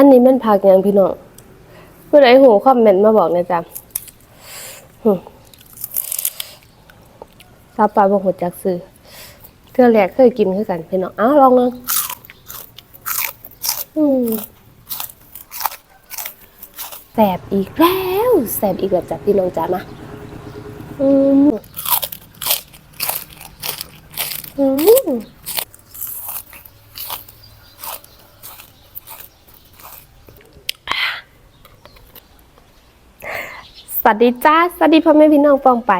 อันนี้มันผักยังพี่น้องผู้ใดหูคอมเมนต์มาบอกนะจ๊ะหึซาปลาบ่ฮู้จักซื้อเทื่อแรกเคยกินคือกันพี่น้องอ้าวลองเลยอืมแสบอีกแล้ว แสบอีกแล้วจ้ะพี่น้องจ๋ามาอืมอืม ส วัสดีจ้าสวัสดีพ่อแม่พี่น้องฟองไป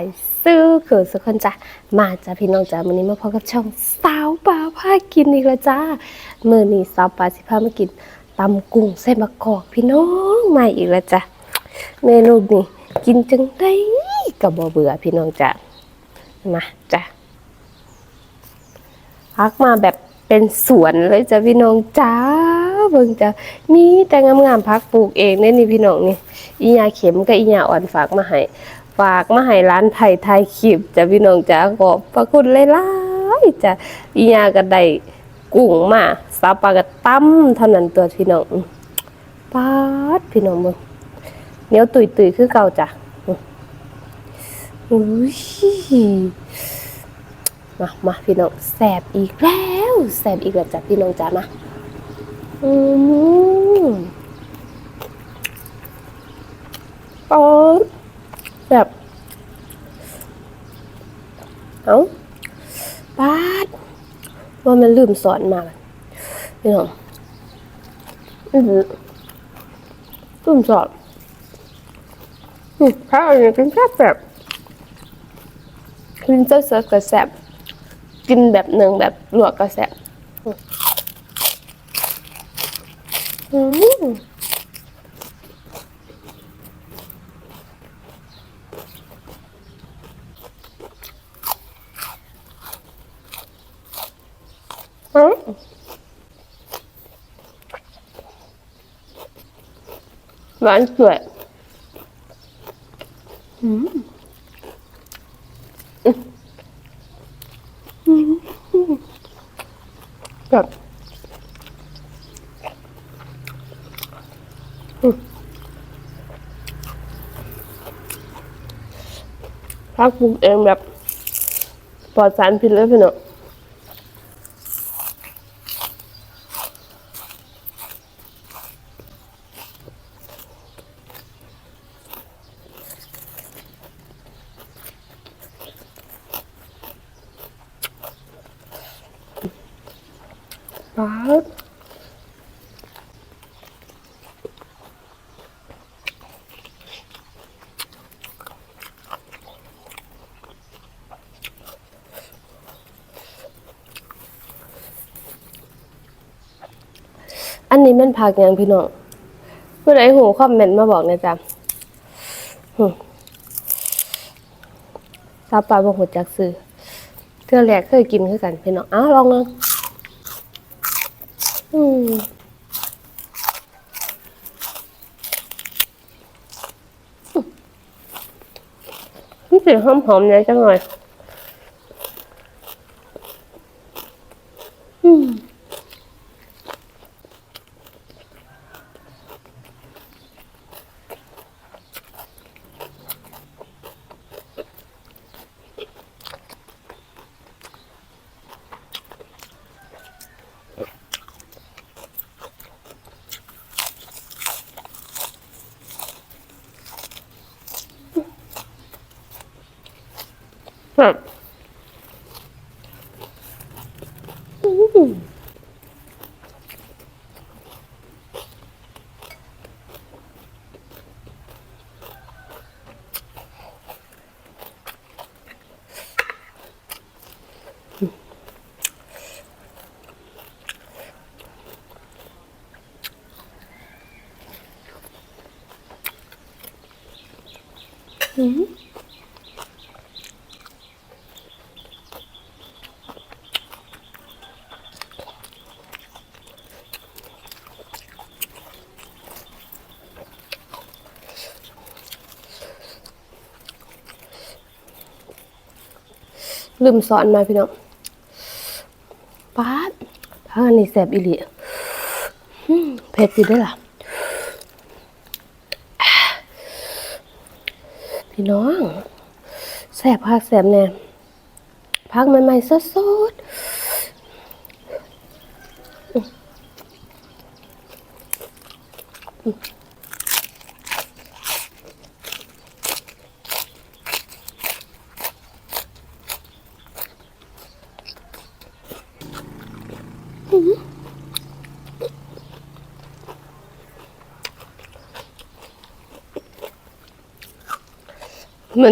ซื้อเขือสุกคนจ้ามาจ้าพี่น้องจ้าวันนี้มาพบกับช่องสาวปลาพากินอีกแล้วจ้าเมื่อนี้สาวปลาสิพามากินตำกุ้งเส้นมะกอกพี่น้องมาอีกแล้วจ้าเมนูนี้กินจังได้กับบ่เบื่อพี่น้องจ้ามาจ้าพักมาแบบ เป็นสวนเลยจ้าพี่น้องจ้าเบิ่งจ้ามีแต่งามๆพักปลูกเองเนี่ยนี่พี่น้องนี่อียาเข็มกับอียาอ่อนฝากมาให้ฝากมาให้ร้านไทยไทยคลิปจ้ะพี่น้องจ้าขอบพระคุณหลายๆจ้ะอียาก็ได้กุ้งมาสาปาก็ตั้มเท่านั้นตัวพี่น้องปาดพี่น้องมึงเนียตุยตุยๆคือเก่าจ้ะอุ้ย มามาพี่น้องแสบอีกแล้วแสบอีกแล้วจ้ะพี่น้องจ้ามาอืมปอดแบบเอาปาดว่ามันลืมสอนมาพี่น้องอือหือลืมสอนอืมถ้าอันนี้กินแค่แบบกินเจ้าเสือกระแสบ กินแบบหนึ่งแบบลวกกระแสบอืมอืมหวานสวยอืมอืม แบบอืมพักปลูกเองแบบปลอดสารพิษเลยพี่เนาะ ป๊าดอันนี้มันผักยังพี่น้องผู้ใดหูคอมเมนต์มาบอกนะจ๊ะซาปลาบ่หูจักซื้อเทื่อแรกเคยกินคือกันพี่น้องอ้าวลองเลย อืมนี่สีหอมหอมๆเนี่ยจังหน่อย อืม แบบอืมอื ลืมสอนมาพี่น้องป๊าดทางนี้แสบอีหลีเผ็ดอยู่ได้ล่ะ พี่น้องแสบพักแสบแน่พักใหม่ๆสดๆ มัน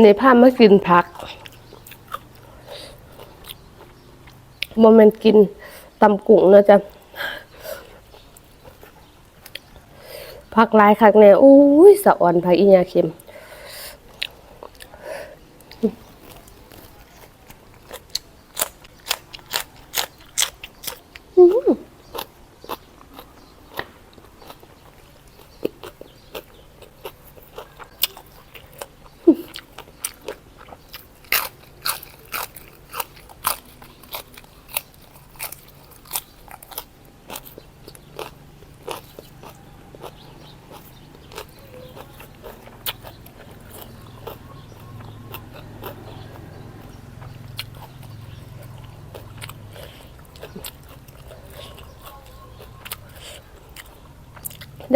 ในภาพมากินผักโมเมนกินตำกุ้งนะจ้ะผักลายคักแน่อุ้ยสะอ่อนผักอีหยาเค็ม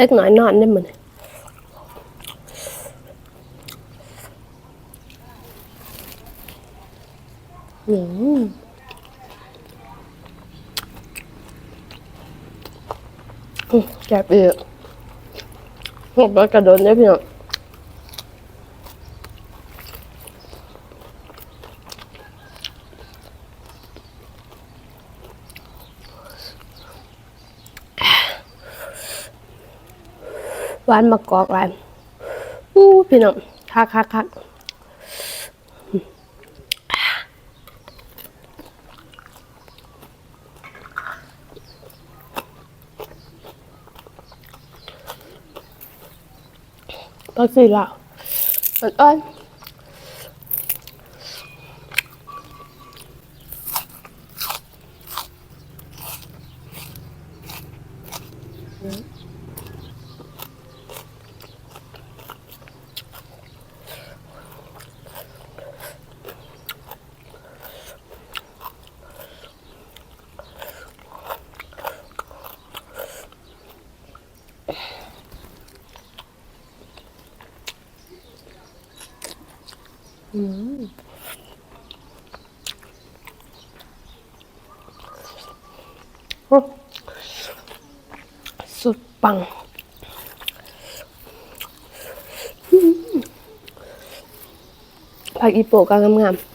เด็กน้อยนอนได้เหมือนอืมอืมแกบอีกหมดแล้วกระโดดเนี่ยพี่น้อง หวานมะกอกหลายอู้พี่น้องคักคักคักก็สิละมันอ้อน โอ้สุดปังผักอีโปะกางามๆ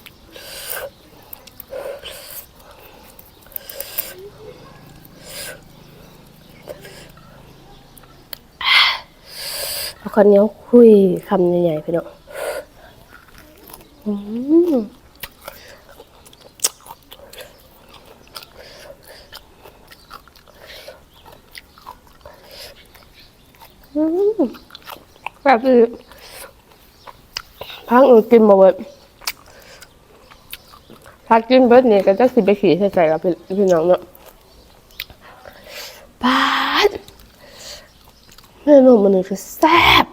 เอเนี้ยคุยคำใหญ่ๆพี่น้อง แบบนี้พักอื่นกินมาเบิดพักกินเบิดเนี่ยก็จะสิไปขี่ใส่ใจกับพี่พี่น้องเนาะปาดเมนูมันคือแซ่บ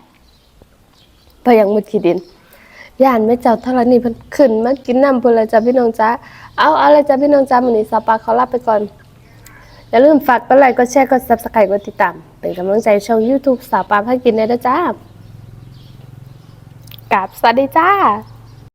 ไปยังมืดขีดิน ย่านไม่เจ้าเท่านี้เพิ่นขึ้นมากินน้ำเพิ่นละจ้ะพี่น้องจ้าเอาเอาเลยจ้ะพี่น้องจ้ามันนี้สปาเขาลาไปก่อน อย่าลืมฝากกดไลค์กดแชร์กด subscribe กดติดตาม เป็นกำลังใจช่อง YouTube สาวปามให้กินได้ด้วยจ้ากราบสวัสดีจ้า